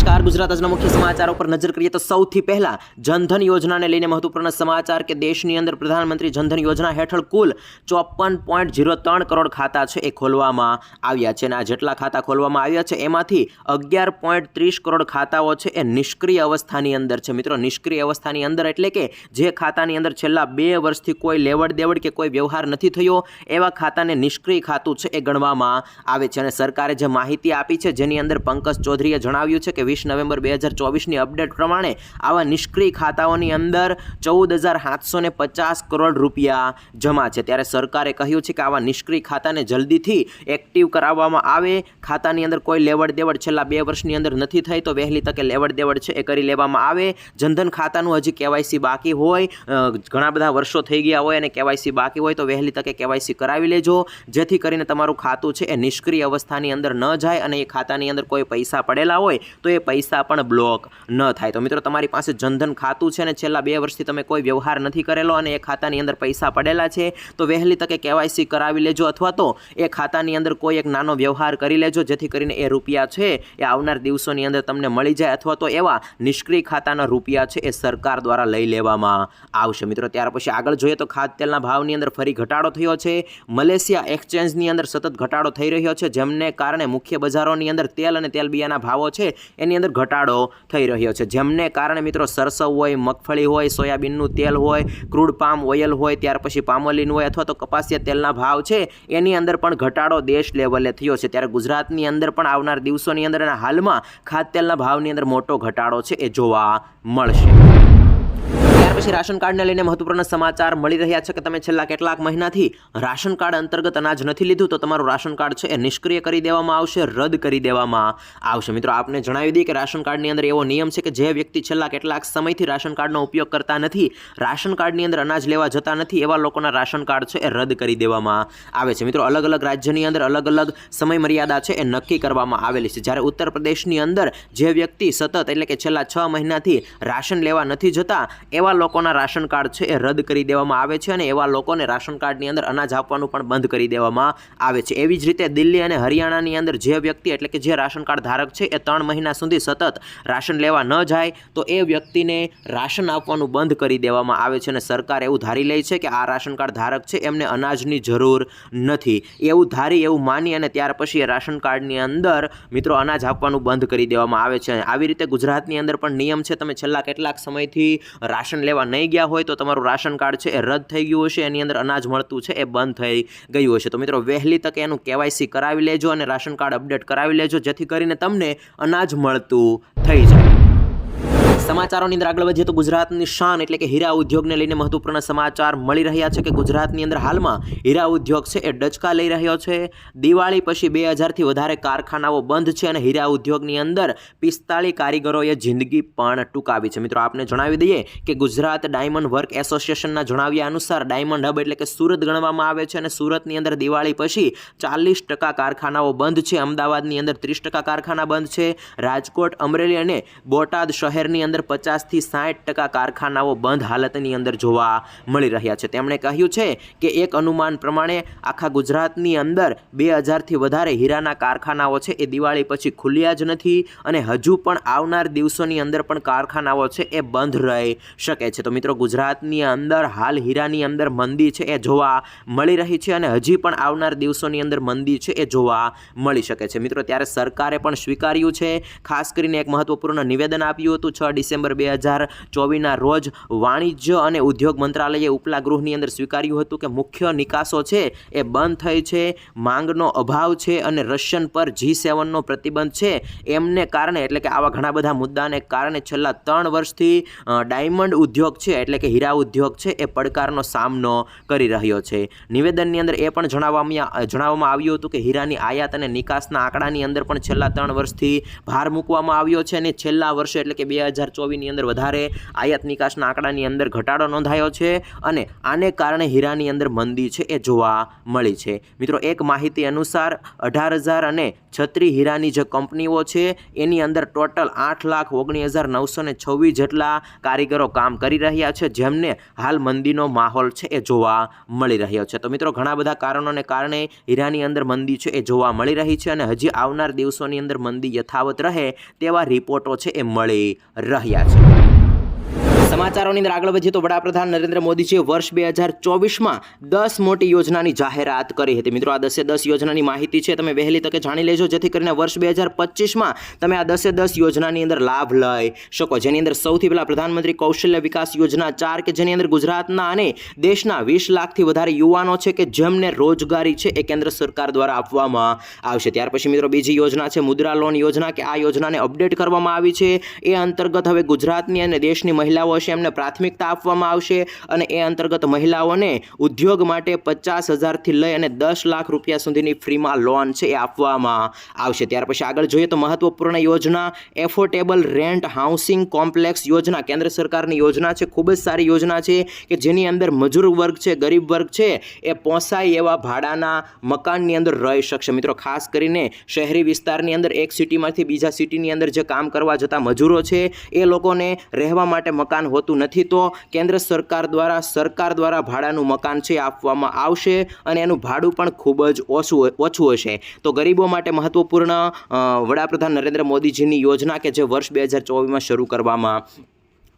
નમસ્કાર. ગુજરાત આજના મુખ્ય સમાચારો પર નજર કરીએ તો સૌથી પહેલા જનધન યોજનાને લઈને મહત્વપૂર્ણ સમાચાર કે દેશની અંદર પ્રધાનમંત્રી જનધન યોજના હેઠળ કુલ ચોપન પોઈન્ટ ઝીરો ત્રણ કરોડ ખાતા છે એ ખોલવામાં આવ્યા છે અને આ જેટલા ખાતા ખોલવામાં આવ્યા છે એમાંથી અગિયાર પોઈન્ટ ત્રીસ કરોડ ખાતાઓ છે એ નિષ્ક્રિય અવસ્થાની અંદર છે. મિત્રો, નિષ્ક્રિય અવસ્થાની અંદર એટલે કે જે ખાતાની અંદર છેલ્લા બે વર્ષથી કોઈ લેવડ દેવડ કે કોઈ વ્યવહાર નથી થયો, એવા ખાતાને નિષ્ક્રિય ખાતું છે એ ગણવામાં આવે છે. અને સરકારે જે માહિતી આપી છે, જેની અંદર પંકજ ચૌધરીએ જણાવ્યું છે કે વીસ નવેમ્બર બે હજાર ચોવીસની અપડેટ પ્રમાણે આવા નિષ્ક્રિય ખાતાઓની અંદર ચૌદ હજાર સાતસો ને પચાસ કરોડ રૂપિયા જમા છે. ત્યારે સરકારે કહ્યું છે કે આવા નિષ્ક્રિય ખાતાને જલ્દીથી એક્ટિવ કરાવવામાં આવે. ખાતાની અંદર કોઈ લેવડ દેવડ છેલ્લા બે વર્ષની અંદર નથી થઈ તો વહેલી તકે લેવડ દેવડ છે એ કરી લેવામાં આવે. જનધન ખાતાનું હજી કેવાયસી બાકી હોય ઘણા બધા વર્ષો થઈ ગયા હોય અને કેવાયસી બાકી હોય તો વહેલી તકે કેવાયસી કરાવી લેજો. જેથી કરીને તમારું ખાતું છે એ નિષ્ક્રિય અવસ્થાની અંદર ન જાય અને એ ખાતાની અંદર કોઈ પૈસા પડેલા હોય તો એ પૈસા પણ બ્લોક ન થાય. તો મિત્રો, તમારી પાસે જનધન ખાતું છે અને છેલ્લા બે વર્ષથી તમે કોઈ વ્યવહાર નથી કરેલો અને એ ખાતાની અંદર પૈસા પડેલા છે, તો વહેલી તકે કેવાયસી કરાવી લેજો અથવા તો એ ખાતાની અંદર કોઈ એક નાનો વ્યવહાર કરી લેજો, જેથી કરીને એ રૂપિયા છે એ આવનાર દિવસોની અંદર તમને મળી જાય અથવા તો એવા નિષ્ક્રિય ખાતાના રૂપિયા છે એ સરકાર દ્વારા લઈ લેવામાં આવશે. મિત્રો, ત્યાર પછી આગળ જોઈએ તો ખાદ્ય તેલના ભાવની અંદર ફરી ઘટાડો થયો છે. મલેશિયા એક્સચેન્જની અંદર સતત ઘટાડો થઈ રહ્યો છે, જેમને કારણે મુખ્ય બજારોની અંદર તેલ અને તેલબિયાના ભાવો છે, એની અંદર ઘટાડો થઈ રહ્યો છે. જેમને કારણે મિત્રો સરસવ હોય, મગફળી હોય, સોયાબીનનું તેલ હોય, ક્રૂડ પામ ઓઇલ હોય, ત્યાર પછી પામોલીન હોય અથવા તો કપાસિયા તેલના ભાવ છે, એની અંદર પણ ઘટાડો દેશ લેવલે થયો છે. ત્યારે ગુજરાતની અંદર પણ આવનાર દિવસોની અંદર અને હાલમાં ખાદ્યતેલના ભાવની અંદર મોટો ઘટાડો છે એ જોવા મળશે. પછી રાશન કાર્ડને લઈને મહત્વપૂર્ણ સમાચાર મળી રહ્યા છે કે તમે છેલ્લા કેટલાક મહિનાથી રાશન કાર્ડ અંતર્ગત અનાજ નથી લીધું, તો તમારું રાશન કાર્ડ છે એ નિષ્ક્રિય કરી દેવામાં આવશે, રદ કરી દેવામાં આવશે. મિત્રો, આપને જણાવી દઈએ કે રાશન કાર્ડની અંદર એવો નિયમ છે કે જે વ્યક્તિ છેલ્લા કેટલાક સમયથી રાશન કાર્ડનો ઉપયોગ કરતા નથી, રાશન કાર્ડની અંદર અનાજ લેવા જતા નથી, એવા લોકોના રાશન કાર્ડ છે એ રદ કરી દેવામાં આવે છે. મિત્રો, અલગ અલગ રાજ્યની અંદર અલગ અલગ સમય મર્યાદા છે એ નક્કી કરવામાં આવેલી છે. જ્યારે ઉત્તર પ્રદેશની અંદર જે વ્યક્તિ સતત એટલે કે છેલ્લા છ મહિનાથી રાશન લેવા નથી જતા, એવા લોકોના રાશન કાર્ડ છે એ રદ કરી દેવામાં આવે છે અને એવા લોકોને રાશન કાર્ડની અંદર અનાજ આપવાનું પણ બંધ કરી દેવામાં આવે છે. એવી જ રીતે દિલ્હી અને હરિયાણાની અંદર જે વ્યક્તિ એટલે કે જે રાશન કાર્ડ ધારક છે એ ત્રણ મહિના સુધી સતત રાશન લેવા ન જાય તો એ વ્યક્તિને રાશન આપવાનું બંધ કરી દેવામાં આવે છે અને સરકાર એવું ધારી લે છે કે આ રાશન કાર્ડ ધારક છે એમને અનાજની જરૂર નથી. એવું ધારી, એવું માની અને ત્યાર પછી એ રાશન કાર્ડની અંદર મિત્રો અનાજ આપવાનું બંધ કરી દેવામાં આવે છે. આવી રીતે ગુજરાતની અંદર પણ નિયમ છે. તમે છેલ્લા કેટલાક સમયથી રાશન લેવા નહીં ગયા હોય તો તમારું રાશન કાર્ડ છે એ રદ થઈ ગયું હશે, એની અંદર અનાજ મળતું છે એ બંધ થઈ ગયું હશે. તો મિત્રો, વહેલી તકે એનું કેવાયસી કરાવી લેજો અને રાશન કાર્ડ અપડેટ કરાવી લેજો, જેથી કરીને તમને અનાજ મળતું થઈ જાય. સમાચારોની અંદર આગળ વધીએ તો ગુજરાતની શાન એટલે કે હીરા ઉદ્યોગને લઈને મહત્વપૂર્ણ સમાચાર મળી રહ્યા છે કે ગુજરાતની અંદર હાલમાં હીરા ઉદ્યોગ છે એ ડચકા લઈ રહ્યો છે. દિવાળી પછી બે હજારથી વધારે કારખાનાઓ બંધ છે અને હીરા ઉદ્યોગની અંદર પિસ્તાળીસ કારીગરોએ જિંદગી પણ ટૂંકાવી છે. મિત્રો, આપને જણાવી દઈએ કે ગુજરાત ડાયમંડ વર્ક એસોસિએશનના જણાવ્યા અનુસાર ડાયમંડ હબ એટલે કે સુરત ગણવામાં આવે છે અને સુરતની અંદર દિવાળી પછી ચાલીસ ટકા કારખાનાઓ બંધ છે, અમદાવાદની અંદર ત્રીસ ટકા કારખાના બંધ છે, રાજકોટ, અમરેલી અને બોટાદ શહેરની અંદર પચાસથી સાઠ ટકા કારખાનાઓ બંધ હાલતની અંદર જોવા મળી રહ્યા છે. તેમણે કહ્યું છે કે એક અનુમાન પ્રમાણે આખા ગુજરાતની અંદર બે હજારથી વધારે હીરાના કારખાનાઓ છે. એ દિવાળી પછી ખુલ્યા જ નથી અને હજુ પણ આવનાર દિવસોની અંદર પણ કારખાનાઓ છે એ બંધ રહી શકે છે. તો મિત્રો, ગુજરાતની અંદર હાલ હીરાની અંદર મંદી છે એ જોવા મળી રહી છે અને હજી પણ આવનાર દિવસોની અંદર મંદી છે એ જોવા મળી શકે છે. મિત્રો, ત્યારે સરકારે પણ સ્વીકાર્યું છે. ખાસ કરીને એક મહત્વપૂર્ણ નિવેદન આપ્યું હતું. છ ડિસેમ્બર બે હજાર ચોવીસના રોજ વાણિજ્ય અને ઉદ્યોગ મંત્રાલયે ઉપલા ગૃહની અંદર સ્વીકાર્યું હતું કે મુખ્ય નિકાસો છે એ બંધ થઈ છે, માંગનો અભાવ છે અને રશિયન પર જી સેવનનો પ્રતિબંધ છે. એમને કારણે એટલે કે આવા ઘણા બધા મુદ્દાને કારણે છેલ્લા ત્રણ વર્ષથી ડાયમંડ ઉદ્યોગ છે એટલે કે હીરા ઉદ્યોગ છે એ પડકારનો સામનો કરી રહ્યો છે. નિવેદનની અંદર એ પણ જણાવવામાં જણાવવામાં આવ્યું હતું કે હીરાની આયાત અને નિકાસના આંકડાની અંદર પણ છેલ્લા ત્રણ વર્ષથી ભાર મૂકવામાં આવ્યો છે અને છેલ્લા વર્ષે એટલે કે બે હજાર ચોવીસની અંદર વધારે આયાત નિકાસના આંકડાની અંદર ઘટાડો નોંધાયો છે અને આને કારણે હીરાની અંદર મંદી છે એ જોવા મળી છે. મિત્રો, એક માહિતી અનુસાર અઢાર હજાર અને છત્રી હીરાની જે કંપનીઓ છે, એની અંદર ટોટલ આઠ લાખ ઓગણીસ હજાર નવસો ને છવ્વીસ જેટલા કારીગરો કામ કરી રહ્યા છે, જેમને હાલ મંદીનો માહોલ છે એ જોવા મળી રહ્યો છે. તો મિત્રો, ઘણા બધા કારણોને કારણે હીરાની અંદર મંદી છે એ જોવા મળી રહી છે અને હજી આવનાર દિવસોની અંદર મંદી યથાવત રહે તેવા રિપોર્ટો છે એ મળી રહ્યા છે સમાચારોની અંદર આગળ વધીએ તો વડાપ્રધાન નરેન્દ્ર મોદીજીએ વર્ષ બે હજાર ચોવીસમાં દસ મોટી યોજનાની જાહેરાત કરી હતી. મિત્રો, આ દસે દસ યોજનાની માહિતી છે, તમે વહેલી તકે જાણી લેજો, જેથી કરીને વર્ષ બે હજાર પચીસમાં તમે આ દસે દસ યોજનાની અંદર લાભ લઈ શકો. જેની અંદર સૌથી પહેલાં પ્રધાનમંત્રી કૌશલ્ય વિકાસ યોજના ચાર કે જેની અંદર ગુજરાતના અને દેશના વીસ લાખથી વધારે યુવાનો છે કે જેમને રોજગારી છે એ કેન્દ્ર સરકાર દ્વારા આપવામાં આવશે. ત્યાર પછી મિત્રો, બીજી યોજના છે મુદ્રા લોન યોજના, કે આ યોજનાને અપડેટ કરવામાં આવી છે. એ અંતર્ગત હવે ગુજરાતની અને દેશની મહિલાઓ હશે એમને પ્રાથમિકતા આપવામાં આવશે અને એ અંતર્ગત મહિલાઓને ઉદ્યોગ માટે પચાસ હજારથી લઈ અને દસ લાખ રૂપિયા સુધીની ફ્રીમાં લોન છે એ આપવામાં આવશે. ત્યાર પછી આગળ જોઈએ તો મહત્વપૂર્ણ યોજના એફોર્ડેબલ રેન્ટ હાઉસિંગ કોમ્પ્લેક્સ યોજના. કેન્દ્ર સરકારની યોજના છે, ખૂબ જ સારી યોજના છે કે જેની અંદર મજૂર વર્ગ છે, ગરીબ વર્ગ છે એ પોસાય એવા ભાડાના મકાનની અંદર રહી શકશે. મિત્રો, ખાસ કરીને શહેરી વિસ્તારની અંદર એક સિટીમાંથી બીજા સિટીની અંદર જે કામ કરવા જતા મજૂરો છે એ લોકોને રહેવા માટે મકાન હોતું નથી, તો કેન્દ્ર સરકાર દ્વારા સરકાર દ્વારા ભાડાનું મકાન છે આપવામાં આવશે અને એનું ભાડું પણ ખૂબ જ ઓછું ઓછું હશે. તો ગરીબો માટે મહત્વપૂર્ણ વડાપ્રધાન નરેન્દ્ર મોદીજીની યોજના કે જે વર્ષ બે હજાર ચોવીસમાં શરૂ કરવામાં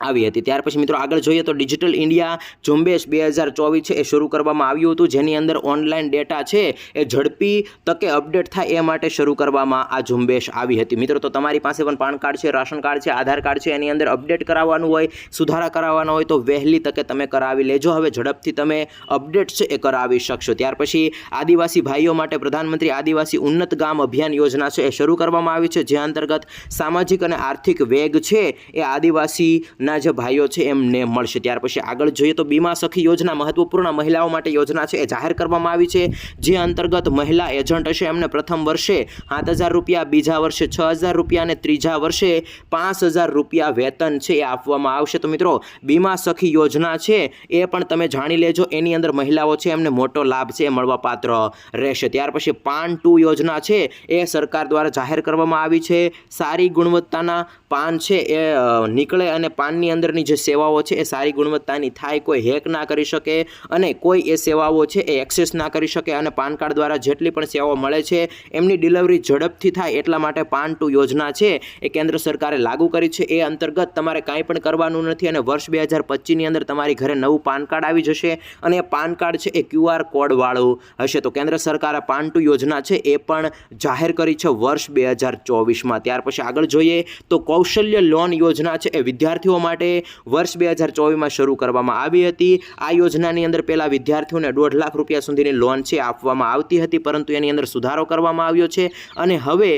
આવી હતી. ત્યાર પછી મિત્રો આગળ જોઈએ તો ડિજિટલ ઇન્ડિયા ઝુંબેશ બે હજાર ચોવીસ છે એ શરૂ કરવામાં આવ્યું હતું. જેની અંદર ઓનલાઈન ડેટા છે એ ઝડપી તકે અપડેટ થાય એ માટે શરૂ કરવામાં આ ઝુંબેશ આવી હતી. મિત્રો, તો તમારી પાસે પણ પાન કાર્ડ છે, રાશન કાર્ડ છે, આધાર કાર્ડ છે, એની અંદર અપડેટ કરાવવાનું હોય, સુધારા કરાવવાના હોય તો વહેલી તકે તમે કરાવી લેજો. હવે ઝડપથી તમે અપડેટ છે એ કરાવી શકશો. ત્યાર પછી આદિવાસી ભાઈઓ માટે પ્રધાનમંત્રી આદિવાસી ઉન્નત ગામ અભિયાન યોજના છે એ શરૂ કરવામાં આવી છે. જે અંતર્ગત સામાજિક અને આર્થિક વેગ છે એ આદિવાસીના જે ભાઈઓ છે, એમને મળશે. ત્યાર પછી આગળ જોઈએ તો બીમા સખી યોજના મહત્વપૂર્ણ મહિલાઓ માટે યોજના છે, એ જાહેર કરવામાં આવી છે. જે અંતર્ગત મહિલા એજન્ટ હશે, એમને પ્રથમ વર્ષે સાત હજાર રૂપિયા, બીજા વર્ષે છ હજાર રૂપિયા અને ત્રીજા વર્ષે પાંચ હજાર રૂપિયા વેતન છે, એ આપવામાં આવશે. તો મિત્રો, બીમા સખી યોજના છે, એ પણ તમે જાણી લેજો. એની અંદર મહિલાઓ છે, એમને મોટો લાભ છે, એ મળવાપાત્ર રહેશે. ત્યાર પછી પાન ટુ યોજના છે, એ સરકાર દ્વારા જાહેર કરવામાં આવી છે. સારી ગુણવત્તાના પાન છે, એ નીકળે અને પાનની અંદરની જે સેવાઓ છે એ સારી ગુણવત્તાની થાય, કોઈ હેક ના કરી શકે અને કોઈ એ સેવાઓ છે એ એક્સેસ ના કરી શકે અને પાન કાર્ડ દ્વારા જેટલી પણ સેવાઓ મળે છે, એમની ડિલિવરી ઝડપથી થાય એટલા માટે પાન ટુ યોજના છે એ કેન્દ્ર સરકારે લાગુ કરી છે. એ અંતર્ગત તમારે કાંઈ પણ કરવાનું નથી અને વર્ષ બે હજાર પચીસની અંદર તમારી ઘરે નવું પાન કાર્ડ આવી જશે અને એ પાન કાર્ડ છે એ ક્યુઆર કોડવાળું હશે. તો કેન્દ્ર સરકારે પાન ટુ યોજના છે એ પણ જાહેર કરી છે વર્ષ બે હજાર ચોવીસમાં. ત્યાર પછી આગળ જોઈએ તો કૌશલ્ય લોન યોજના છે એ વિદ્યાર્થીઓ માટે વર્ષ બે હજાર ચોવીસમાં શરૂ કરવામાં આવી હતી. આ યોજનાની અંદર પહેલાં વિદ્યાર્થીઓને દોઢ લાખ રૂપિયા સુધીની લોન છે, આપવામાં આવતી હતી, પરંતુ એની અંદર સુધારો કરવામાં આવ્યો છે અને હવે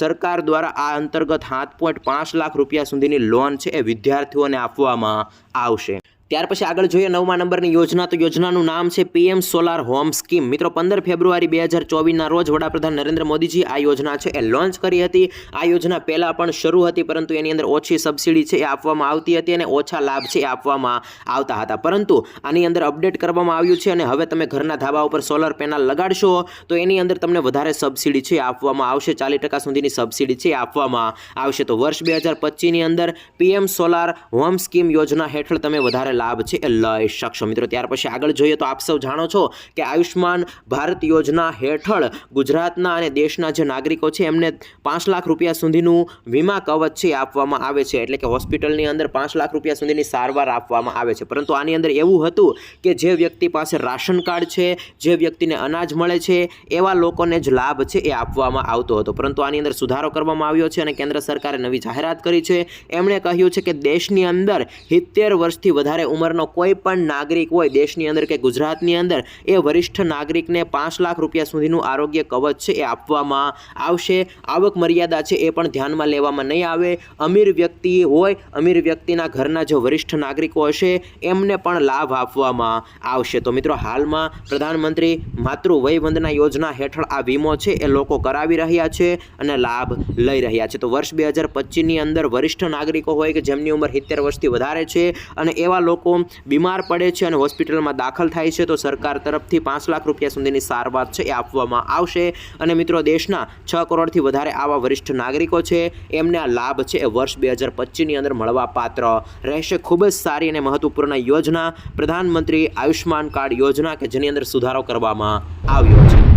સરકાર દ્વારા આ અંતર્ગત સાત પોઈન્ટ પાંચ લાખ રૂપિયા સુધીની લોન છે એ વિદ્યાર્થીઓને આપવામાં આવશે. ત્યાર પછી આગળ જોઈએ નવમા નંબરની યોજના. તો યોજનાનું નામ છે પીએમ સોલાર હોમ સ્કીમ. મિત્રો, પંદર ફેબ્રુઆરી બે હજાર ચોવીસના રોજ વડાપ્રધાન નરેન્દ્ર મોદીજી આ યોજના છે એ લોન્ચ કરી હતી. આ યોજના પહેલાં પણ શરૂ હતી, પરંતુ એની અંદર ઓછી સબસિડી છે એ આપવામાં આવતી હતી અને ઓછા લાભ છે એ આપવામાં આવતા હતા. પરંતુ આની અંદર અપડેટ કરવામાં આવ્યું છે અને હવે તમે ઘરના ધાબા ઉપર સોલર પેનલ લગાડશો, તો એની અંદર તમને વધારે સબસિડી છે આપવામાં આવશે. ચાલીસ ટકા સુધીની સબસિડી છે આપવામાં આવશે. તો વર્ષ બે હજાર પચીસની અંદર પીએમ સોલાર હોમ સ્કીમ યોજના હેઠળ તમે વધારે લાભ છે, એ લઈ શકશો. મિત્રો, ત્યાર પછી આગળ જોઈએ તો આપ સૌ જાણો છો કે આયુષ્માન ભારત યોજના હેઠળ ગુજરાતના અને દેશના જે નાગરિકો છે, એમને પાંચ લાખ રૂપિયા સુધીનું વીમા કવચ છે આપવામાં આવે છે. એટલે કે હોસ્પિટલની અંદર પાંચ લાખ રૂપિયા સુધીની સારવાર આપવામાં આવે છે. પરંતુ આની અંદર એવું હતું કે જે વ્યક્તિ પાસે રાશન કાર્ડ છે, જે વ્યક્તિને અનાજ મળે છે, એવા લોકોને જ લાભ છે એ આપવામાં આવતો હતો. પરંતુ આની અંદર સુધારો કરવામાં આવ્યો છે અને કેન્દ્ર સરકારે નવી જાહેરાત કરી છે. એમણે કહ્યું છે કે દેશની અંદર સિત્તેર વર્ષથી વધારે ઉંમરનો કોઈ પણ નાગરિક હોય દેશની અંદર કે ગુજરાતની અંદર, એ વરિષ્ઠ નાગરિકને પાંચ લાખ રૂપિયા સુધીનું આરોગ્ય કવચ છે એ આપવામાં આવશે. આવક મર્યાદા છે એ પણ ધ્યાનમાં લેવામાં નહીં આવે. અમીર વ્યક્તિ હોય, અમીર વ્યક્તિના ઘરના જે વરિષ્ઠ નાગરિકો હશે, એમને પણ લાભ આપવામાં આવશે. તો મિત્રો, હાલમાં પ્રધાનમંત્રી માતૃ વય વંદના યોજના હેઠળ આ વીમો છે એ લોકો કરાવી રહ્યા છે અને લાભ લઈ રહ્યા છે. તો વર્ષ બે હજાર પચીસની અંદર વરિષ્ઠ નાગરિકો હોય કે જેમની ઉંમર સિત્તેર વર્ષથી વધારે છે અને એવા લોકો બીમાર પડે છે અને હોસ્પિટલમાં દાખલ થાય છે, તો સરકાર તરફથી પાંચ લાખ રૂપિયા સુધીની સારવાર છે એ આપવામાં આવશે. અને મિત્રો, દેશના છ કરોડથી વધારે આવા વરિષ્ઠ નાગરિકો છે, એમને આ લાભ છે એ વર્ષ બે હજાર પચીસની અંદર મળવા પાત્ર રહેશે. ખૂબ જ સારી અને મહત્વપૂર્ણ યોજના પ્રધાનમંત્રી આયુષ્યમાન કાર્ડ યોજના કે જેની અંદર સુધારો કરવામાં આવ્યો છે.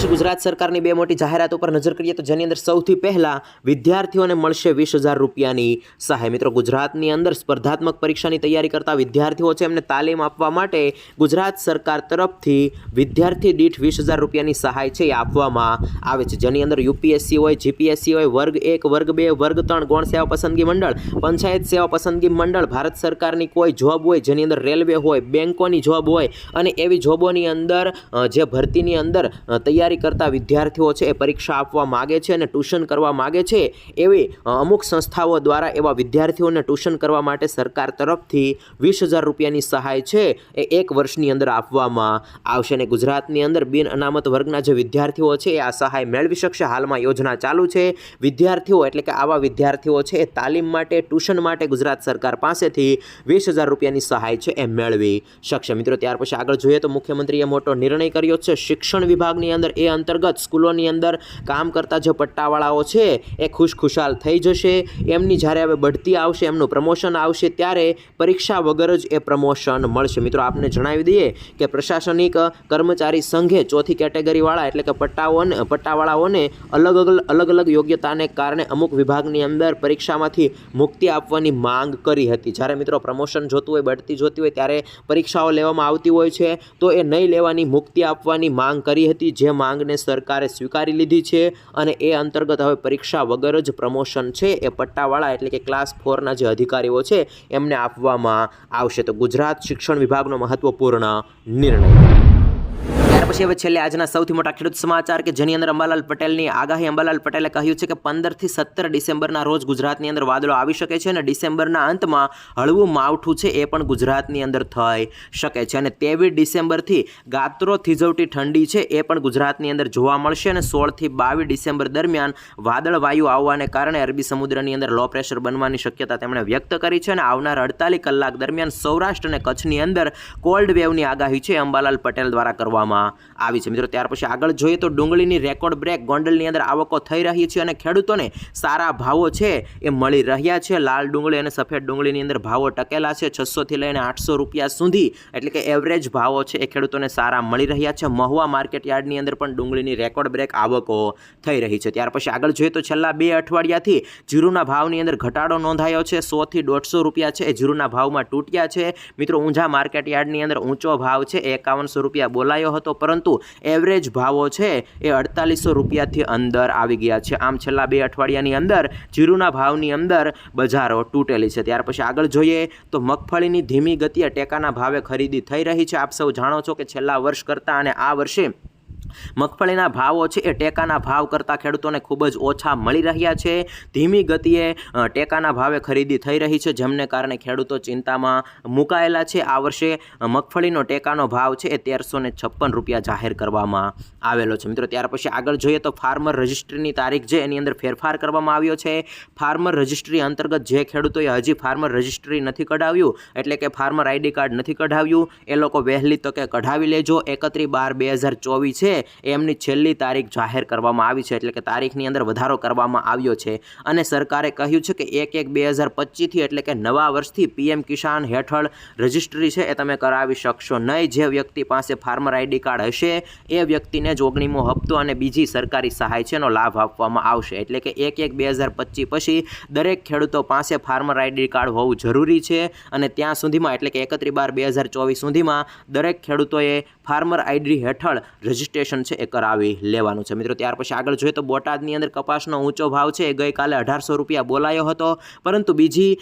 ત્યાર પછી ગુજરાત સરકારની બે મોટી જાહેરાતો પર નજર કરીએ તો જેની અંદર સૌથી પહેલા વિદ્યાર્થીઓને મળશે વીસ હજાર રૂપિયાની સહાય. મિત્રો ગુજરાતની અંદર સ્પર્ધાત્મક પરીક્ષાની તૈયારી કરતા વિદ્યાર્થીઓ છે એમને તાલીમ આપવા માટે ગુજરાત સરકાર તરફથી વિદ્યાર્થી દીઠ વીસ હજાર રૂપિયાની સહાય છે એ આપવામાં આવે છે. જેની અંદર યુપીએસસી હોય જીપીએસસી હોય વર્ગ એક વર્ગ બે વર્ગ ત્રણ ગૌણ સેવા પસંદગી મંડળ પંચાયત સેવા પસંદગી મંડળ ભારત સરકારની કોઈ જોબ હોય જેની અંદર રેલવે હોય બેંકોની જોબ હોય અને એવી જોબોની અંદર જે ભરતીની અંદર અ, તૈયારી કરતા વિદ્યાર્થીઓ છે, એ પરીક્ષા આપવા માગે છે અને ટ્યુશન કરવા માગે છે, એવી અમુક સંસ્થાઓ દ્વારા એવા વિદ્યાર્થીઓને ટ્યુશન કરવા માટે સરકાર તરફથી વીસ હજાર રૂપિયાની સહાય છે, એ એક વર્ષની અંદર આપવામાં આવશે. અને ગુજરાતની અંદર બિન અનામત વર્ગના જે વિદ્યાર્થીઓ છે, એ આ સહાય મેળવી શકશે. હાલમાં યોજના ચાલુ છે. વિદ્યાર્થીઓ એટલે કે આવા વિદ્યાર્થીઓ છે, એ તાલીમ માટે, ટ્યુશન માટે ગુજરાત સરકાર પાસેથી વીસ હજાર રૂપિયાની સહાય છે, એ મેળવી શકશે. મિત્રો, ત્યાર પછી આગળ જોઈએ તો મુખ્યમંત્રીએ મોટો નિર્ણય કર્યો છે. શિક્ષણ વિભાગની અંદર એ અંતર્ગત સ્કૂલોની અંદર કામ કરતા જે પટ્ટાવાળાઓ છે, એ ખુશખુશાલ થઈ જશે. એમની જ્યારે હવે બઢતી આવશે, એમનું પ્રમોશન આવશે, ત્યારે પરીક્ષા વગર જ એ પ્રમોશન મળશે. મિત્રો, આપને જણાવી દઈએ કે પ્રશાસનિક કર્મચારી સંઘે ચોથી કેટેગરીવાળા એટલે કે પટ્ટાઓને, પટ્ટાવાળાઓને અલગ અલગ અલગ અલગ યોગ્યતાને કારણે અમુક વિભાગની અંદર પરીક્ષામાંથી મુક્તિ આપવાની માંગ કરી હતી. જ્યારે મિત્રો પ્રમોશન જોતું હોય, બઢતી જોતી હોય, ત્યારે પરીક્ષાઓ લેવામાં આવતી હોય છે, તો એ નહીં લેવાની મુક્તિ આપવાની માંગ કરી હતી, જે માંગને સરકારે સ્વીકારી લીધી છે અને એ અંતર્ગત હવે પરીક્ષા વગર જ પ્રમોશન છે. એ પટ્ટાવાળા એટલે કે ક્લાસ ફોરના જે અધિકારીઓ છે, એમને આપવામાં આવશે. તો ગુજરાત શિક્ષણ વિભાગનો મહત્વપૂર્ણ નિર્ણય. પછી હવે છેલ્લે આજના સૌથી મોટા ખેડૂત સમાચાર કે જેની અંદર અંબાલાલ પટેલની આગાહી. અંબાલાલ પટેલે કહ્યું છે કે પંદરથી સત્તર ડિસેમ્બરના રોજ ગુજરાતની અંદર વાદળો આવી શકે છે અને ડિસેમ્બરના અંતમાં હળવું માવઠું છે એ પણ ગુજરાતની અંદર થઈ શકે છે. અને તેવીસ ડિસેમ્બરથી ગાત્રો, થીજવટી ઠંડી છે એ પણ ગુજરાતની અંદર જોવા મળશે અને સોળથી બાવીસ ડિસેમ્બર દરમિયાન વાદળ વાયુ આવવાને કારણે અરબી સમુદ્રની અંદર લો પ્રેશર બનવાની શક્યતા તેમણે વ્યક્ત કરી છે અને આવનાર અડતાલીસ કલાક દરમિયાન સૌરાષ્ટ્ર અને કચ્છની અંદર કોલ્ડ વેવની આગાહી છે અંબાલાલ પટેલ દ્વારા કરવામાં આવી છે. મિત્રો, ત્યાર પછી આગળ જોઈએ તો ડુંગળીની રેકોર્ડ બ્રેક ગોંડલની અંદર આવકો થઈ રહી છે અને ખેડૂતોને સારા ભાવો છે એ મળી રહ્યા છે. લાલ ડુંગળી અને સફેદ ડુંગળીની અંદર ભાવો ટકેલા છે. છસોથી લઈને આઠસો રૂપિયા સુધી એટલે કે એવરેજ ભાવો છે એ ખેડૂતોને સારા મળી રહ્યા છે. મહુવા માર્કેટ યાર્ડની અંદર પણ ડુંગળીની રેકોર્ડ બ્રેક આવકો થઈ રહી છે. ત્યાર પછી આગળ જોઈએ તો છેલ્લા બે અઠવાડિયાથી જીરુના ભાવની અંદર ઘટાડો નોંધાયો છે. સોથી દોઢસો રૂપિયા છે એ જીરુના ભાવમાં તૂટ્યા છે. મિત્રો, ઊંઝા માર્કેટ યાર્ડની અંદર ઊંચો ભાવ છે. એકાવનસો રૂપિયા બોલાયો હતો પરંતુ એવરેજ ભાવો છે એ અડતાલીસો રૂપિયાથી અંદર આવી ગયા છે. આમ છેલ્લા બે અઠવાડિયાની અંદર જીરુના ભાવની અંદર બજારો તૂટેલી છે. ત્યાર પછી આગળ જોઈએ તો મગફળીની ધીમી ગતિએ ટેકાના ભાવે ખરીદી થઈ રહી છે. આપ સૌ જાણો છો કે છેલ્લા વર્ષ કરતાં અને આ વર્ષે મગફળીના ભાવો છે એ ટેકાના ભાવ કરતાં ખેડૂતોને ખૂબ જ ઓછા મળી રહ્યા છે. ધીમી ગતિએ ટેકાના ભાવે ખરીદી થઈ રહી છે, જેમને કારણે ખેડૂતો ચિંતામાં મુકાયેલા છે. આ વર્ષે મગફળીનો ટેકાનો ભાવ છે એ તેરસો છપ્પન રૂપિયા જાહેર કરવામાં આવેલો છે. મિત્રો, ત્યાર પછી આગળ જોઈએ તો ફાર્મર રજિસ્ટ્રીની તારીખ છે એની અંદર ફેરફાર કરવામાં આવ્યો છે. ફાર્મર રજિસ્ટ્રી અંતર્ગત જે ખેડૂતોએ હજી ફાર્મર રજિસ્ટ્રી નથી કઢાવ્યું, એટલે કે ફાર્મર આઈડી કાર્ડ નથી કઢાવ્યું, એ લોકો વહેલી તકે કઢાવી લેજો. એકત્રીસ બાર બે હજાર ચોવીસ છે એમની છેલ્લી તારીખ જાહેર કરવામાં આવી છે, એટલે કે તારીખની અંદર વધારો કરવામાં આવ્યો છે. અને સરકારે કહ્યું છે કે એક એક બે હજાર પચીસથી એટલે કે નવા વર્ષથી પીએમ કિસાન હેઠળ રજિસ્ટ્રી છે એ તમે કરાવી શકશો નહીં. જે વ્યક્તિ પાસે ફાર્મર આઈડી કાર્ડ હશે, એ વ્યક્તિને જ ઓગણીમો હપ્તો અને બીજી સરકારી સહાય છે એનો લાભ આપવામાં આવશે. એટલે કે એક એક બે હજાર પચીસ પછી દરેક ખેડૂતો પાસે ફાર્મર આઈડી કાર્ડ હોવું જરૂરી છે. અને ત્યાં સુધીમાં, એટલે કે એકત્રીસ બાર બે હજાર ચોવીસ સુધીમાં દરેક ખેડૂતોએ ફાર્મર આઈડી હેઠળ રજિસ્ટ્રેશન રજીસ્ટ્રેશન છે એ કરાવી લેવાનું છે. મિત્રો, ત્યાર પછી આગળ જોઈએ તો બોટાદની અંદર કપાસનો ઊંચો ભાવ છે. એ ગઈકાલે અઢારસો રૂપિયા બોલાયો હતો. પરંતુ બીજી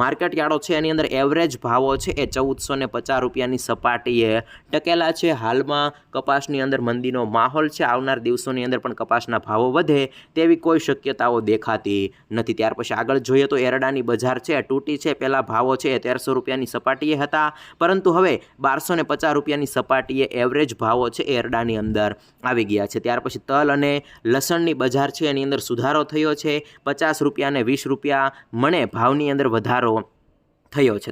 માર્કેટ યાર્ડો છે એની અંદર એવરેજ ભાવો છે એ ચૌદસો ને પચાસ રૂપિયાની સપાટીએ ટકેલા છે. હાલમાં કપાસની અંદર મંદીનો માહોલ છે. આવનાર દિવસોની અંદર પણ કપાસના ભાવો વધે તેવી કોઈ શક્યતાઓ દેખાતી નથી. ત્યાર પછી આગળ જોઈએ તો એરડાની બજાર છે. તૂટી છે. પહેલાં ભાવો છે એ તેરસો રૂપિયાની સપાટીએ હતા. પરંતુ હવે બારસો ને પચાસ રૂપિયાની સપાટીએ એવરેજ ભાવો છે એરડાની એરડાની અંદર આવી ગયા છે. ત્યાર પછી તલ અને લસણની બજાર છે. એની અંદર સુધારો થયો છે. પચાસ રૂપિયા અને વીસ રૂપિયા મણે ભાવની અંદર વધારો થયો છે.